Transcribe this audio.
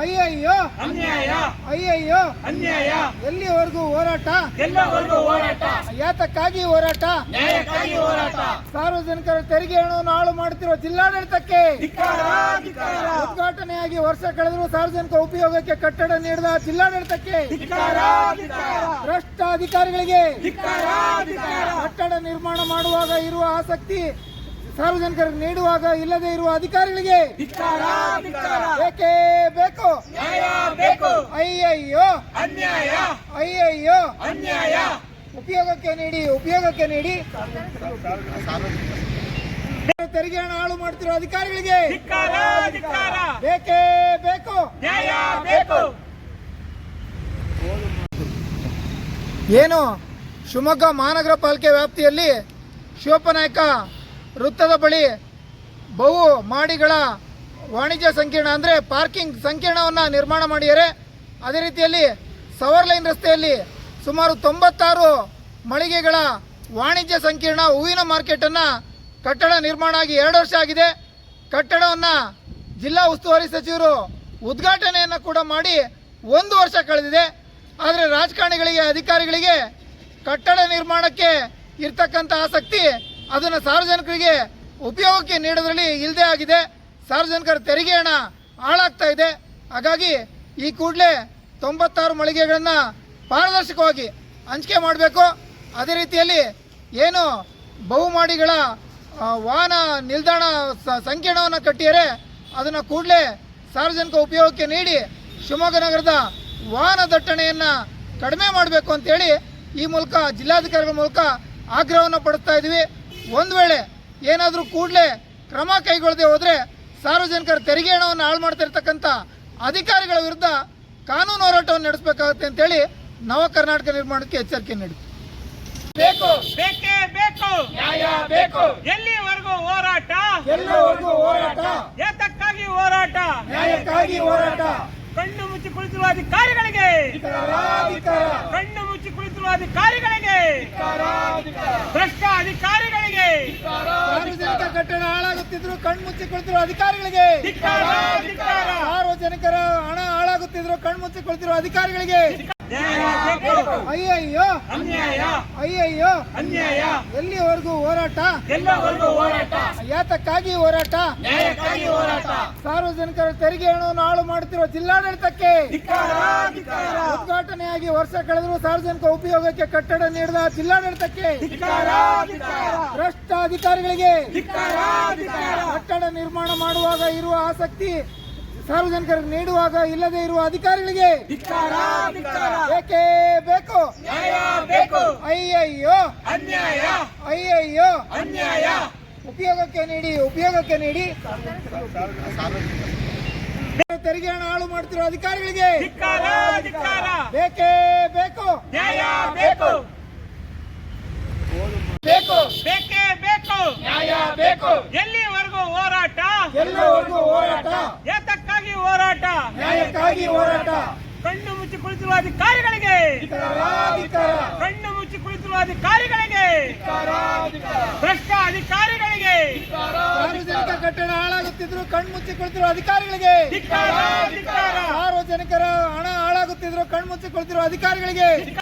ಅಯ್ಯಯ್ಯೋ. ಅನ್ಯಾಯ. ಅಯ್ಯಯ್ಯೋ. ಅನ್ಯಾಯ. ಎಲ್ಲಿವರೆಗೂ ಹೋರಾಟ? ಎಲ್ಲವರೆಗೂ ಹೋರಾಟ? ಯಾತಕ್ಕಾಗಿ ಹೋರಾಟ? ನ್ಯಾಯಕ್ಕಾಗಿ ಹೋರಾಟ. ಸಾರ್ವಜನಿಕರ ತೆರಿಗೆ ಹಣವನ್ನು ಹಾಳು ಮಾಡುತ್ತಿರುವ ಜಿಲ್ಲಾಡಳಿತಕ್ಕೆ ಉದ್ಘಾಟನೆಯಾಗಿ ವರ್ಷ ಕಳೆದರೂ ಸಾರ್ವಜನಿಕ ಉಪಯೋಗಕ್ಕೆ ಕಟ್ಟಡ ನೀಡಿದ ಜಿಲ್ಲಾಡಳಿತಕ್ಕೆ ಭ್ರಷ್ಟ ಅಧಿಕಾರಿಗಳಿಗೆ ಕಟ್ಟಡ ನಿರ್ಮಾಣ ಮಾಡುವಾಗ ಇರುವ ಆಸಕ್ತಿ ಸಾರ್ವಜನಿಕರಿಗೆ ನೀಡುವಾಗ ಇಲ್ಲದೆ ಇರುವ ಅಧಿಕಾರಿಗಳಿಗೆ ಬೇಕೇ? ಬೇಕು. ಅಯ್ಯಯ್ಯೋ. ಅನ್ಯಾಯ. ಅಯ್ಯಯ್ಯೋ. ಅನ್ಯಾಯ. ಉಪಯೋಗಕ್ಕೆ ನೀಡಿ ಉಪಯೋಗಕ್ಕೆ ನೀಡಿ. ತೆರಿಗೆ ಹಣ ಹಾಳು ಮಾಡ್ತಿರೋ ಅಧಿಕಾರಿಗಳಿಗೆ ಬೇಕೇ ಬೇಕು? ನ್ಯಾಯ ಬೇಕು. ಏನು ಶಿವಮೊಗ್ಗ ಮಹಾನಗರ ಪಾಲಿಕೆ ವ್ಯಾಪ್ತಿಯಲ್ಲಿ ಶಿವಪ್ಪನಾಯಕ ವೃತ್ತದ ಬಳಿ ಬಹು ಮಾಡಿಗಳ ವಾಣಿಜ್ಯ ಸಂಕೀರ್ಣ ಅಂದರೆ ಪಾರ್ಕಿಂಗ್ ಸಂಕೀರ್ಣವನ್ನು ನಿರ್ಮಾಣ ಮಾಡಿದ್ದಾರೆ. ಅದೇ ರೀತಿಯಲ್ಲಿ ಸವರ್ ಲೈನ್ ರಸ್ತೆಯಲ್ಲಿ ಸುಮಾರು ತೊಂಬತ್ತಾರು ಮಳಿಗೆಗಳ ವಾಣಿಜ್ಯ ಸಂಕೀರ್ಣ ಹೂವಿನ ಮಾರ್ಕೆಟನ್ನು ಕಟ್ಟಡ ನಿರ್ಮಾಣ ಆಗಿ ಎರಡು ವರ್ಷ ಆಗಿದೆ. ಕಟ್ಟಡವನ್ನು ಜಿಲ್ಲಾ ಉಸ್ತುವಾರಿ ಸಚಿವರು ಉದ್ಘಾಟನೆಯನ್ನು ಕೂಡ ಮಾಡಿ ಒಂದು ವರ್ಷ ಕಳೆದಿದೆ. ಆದರೆ ರಾಜಕಾರಣಿಗಳಿಗೆ, ಅಧಿಕಾರಿಗಳಿಗೆ ಕಟ್ಟಡ ನಿರ್ಮಾಣಕ್ಕೆ ಇರ್ತಕ್ಕಂಥ ಆಸಕ್ತಿ ಅದನ್ನು ಸಾರ್ವಜನಿಕರಿಗೆ ಉಪಯೋಗಕ್ಕೆ ನೀಡೋದ್ರಲ್ಲಿ ಇಲ್ಲದೆ ಆಗಿದೆ. ಸಾರ್ವಜನಿಕರ ತೆರಿಗೆ ಹಣ ಹಾಳಾಗ್ತಾ ಇದೆ. ಹಾಗಾಗಿ ಈ ಕೂಡಲೇ ತೊಂಬತ್ತಾರು ಮಳಿಗೆಗಳನ್ನು ಪಾರದರ್ಶಕವಾಗಿ ಹಂಚಿಕೆ ಮಾಡಬೇಕು. ಅದೇ ರೀತಿಯಲ್ಲಿ ಏನು ಬಹುಮಾಡಿಗಳ ವಾಹನ ನಿಲ್ದಾಣ ಸಂಕೀರ್ಣವನ್ನು ಕಟ್ಟಿದರೆ ಅದನ್ನು ಕೂಡಲೇ ಸಾರ್ವಜನಿಕ ಉಪಯೋಗಕ್ಕೆ ನೀಡಿ ಶಿವಮೊಗ್ಗ ನಗರದ ವಾಹನ ದಟ್ಟಣೆಯನ್ನು ಕಡಿಮೆ ಮಾಡಬೇಕು ಅಂತೇಳಿ ಈ ಮೂಲಕ ಜಿಲ್ಲಾಧಿಕಾರಿಗಳ ಮೂಲಕ ಆಗ್ರಹವನ್ನು ಪಡಿಸ್ತಾ ಇದ್ದೀವಿ. ಒಂದು ವೇಳೆ ಏನಾದರೂ ಕೂಡಲೇ ಕ್ರಮ ಕೈಗೊಳ್ಳದೆ ಹೋದರೆ ಸಾರ್ವಜನಿಕರ ತೆರಿಗೆ ಹಣವನ್ನು ಹಾಳು ಮಾಡ್ತಿರ್ತಕ್ಕಂಥ ಅಧಿಕಾರಿಗಳ ವಿರುದ್ಧ ಕಾನೂನು ಹೋರಾಟವನ್ನು ನಡೆಸಬೇಕಾಗುತ್ತೆ ಅಂತೇಳಿ ನವ ಕರ್ನಾಟಕ ನಿರ್ಮಾಣಕ್ಕೆ ಎಚ್ಚರಿಕೆ ನೀಡಿ ಬೇಕು ಬೇಕೇ ಬೇಕು. ನ್ಯಾಯ ಬೇಕು. ಎಲ್ಲಿವರೆಗೂ ಹೋರಾಟ? ಎಲ್ಲವರೆಗೂ ಹೋರಾಟ? ಏತಕ್ಕಾಗಿ ಹೋರಾಟ? ನ್ಯಾಯಕ್ಕಾಗಿ ಹೋರಾಟ. ಕಣ್ಣು ಮುಚ್ಚಿ ಕುಳಿತಿರುವ ಅಧಿಕಾರಿಗಳಿಗೆ. ಕಣ್ಣು ಮುಚ್ಚಿ ಕುಳಿತಿರುವ ಅಧಿಕಾರಿಗಳಿಗೆ. ಭ್ರಷ್ಟ ಅಧಿಕಾರಿಗಳಿಗೆ ಸಾರ್ವಜನಿಕ ಕಟ್ಟಡ ಹಾಳಾಗುತ್ತಿದ್ರು ಕಣ್ಮುಚ್ಚಿ ಕೊಳ್ತಿರೋ ಅಧಿಕಾರಿಗಳಿಗೆ. ಸಾರ್ವಜನಿಕರ ಹಣ ಹಾಳಾಗುತ್ತಿದ್ರು ಕಣ್ಮುಚ್ಚಿ ಕೊಳ್ತಿರೋ ಅಧಿಕಾರಿಗಳಿಗೆ. ಅಯ್ಯಯ್ಯೋ. ಅನ್ಯಾಯ. ಅಯ್ಯಯ್ಯೋ. ಅನ್ಯಾಯ. ಎಲ್ಲಿವರೆಗೂ ಹೋರಾಟ? ಎಲ್ಲವರೆಗೂ ಹೋರಾಟ? ಯಾತಕ್ಕಾಗಿ ಹೋರಾಟ? ನ್ಯಾಯಕ್ಕಾಗಿ ಹೋರಾಟ. ಸಾರ್ವಜನಿಕರ ತೆರಿಗೆ ಹಣವನ್ನು ಹಾಳು ಮಾಡುತ್ತಿರುವ ಜಿಲ್ಲಾಡಳಿತಕ್ಕೆ. ಉದ್ಘಾಟನೆಯಾಗಿ ವರ್ಷ ಕಳೆದರೂ ಸಾರ್ವಜನಿಕ ಉಪಯೋಗಕ್ಕೆ ಕಟ್ಟಡ ನೀಡಿದ ಜಿಲ್ಲಾಡಳಿತಕ್ಕೆ. ಭ್ರಷ್ಟ ಅಧಿಕಾರಿಗಳಿಗೆ ಕಟ್ಟಡ ನಿರ್ಮಾಣ ಮಾಡುವಾಗ ಇರುವ ಆಸಕ್ತಿ ಸಾರ್ವಜನಿಕರಿಗೆ ನೀಡುವಾಗ ಇಲ್ಲದೆ ಇರುವ ಅಧಿಕಾರಿಗಳಿಗೆ ಬೇಕೇ ಬೇಕು? ನ್ಯಾಯ ಬೇಕು. ಅಯ್ಯಯ್ಯೋ. ಅನ್ಯಾಯ. ಅಯ್ಯಯ್ಯೋ. ಅನ್ಯಾಯ. ಉಪಯೋಗಕ್ಕೆ ನೀಡಿ ಉಪಯೋಗಕ್ಕೆ ನೀಡಿ. ತೆರಿಗೆ ಹಣ ಹಾಳು ಮಾಡ್ತಿರೋ ಅಧಿಕಾರಿಗಳಿಗೆ ಬೇಕೇ ಬೇಕು? ನ್ಯಾಯ ಬೇಕು. ಬೇಕು. ಬೇಕೇ ಬೇಕು. ನ್ಯಾಯ ಬೇಕು. ಎಲ್ಲಿವರೆಗೂ ಹೋರಾಟ? ಎಲ್ಲವರೆಗೂ ಹೋರಾಟ. ಕಣ್ಣು ಮುಚ್ಚಿ ಕುಳಿತಿರುವ ಅಧಿಕಾರಿಗಳಿಗೆ. ಕಣ್ಣು ಮುಚ್ಚಿ ಕುಳಿತಿರುವ ಅಧಿಕಾರಿಗಳಿಗೆ. ಭ್ರಷ್ಟ ಅಧಿಕಾರಿಗಳಿಗೆ. ಸಾರ್ವಜನಿಕ ಕಟ್ಟಡ ಹಾಳಾಗುತ್ತಿದ್ರು ಕಣ್ಣು ಮುಚ್ಚಿ ಕುಳಿತಿರುವ ಅಧಿಕಾರಿಗಳಿಗೆ. ಸಾರ್ವಜನಿಕರ ಹಣ ಹಾಳಾಗುತ್ತಿದ್ರು ಕಣ್ಮುಚ್ಚಿ ಕುಳಿತಿರುವ ಅಧಿಕಾರಿಗಳಿಗೆ.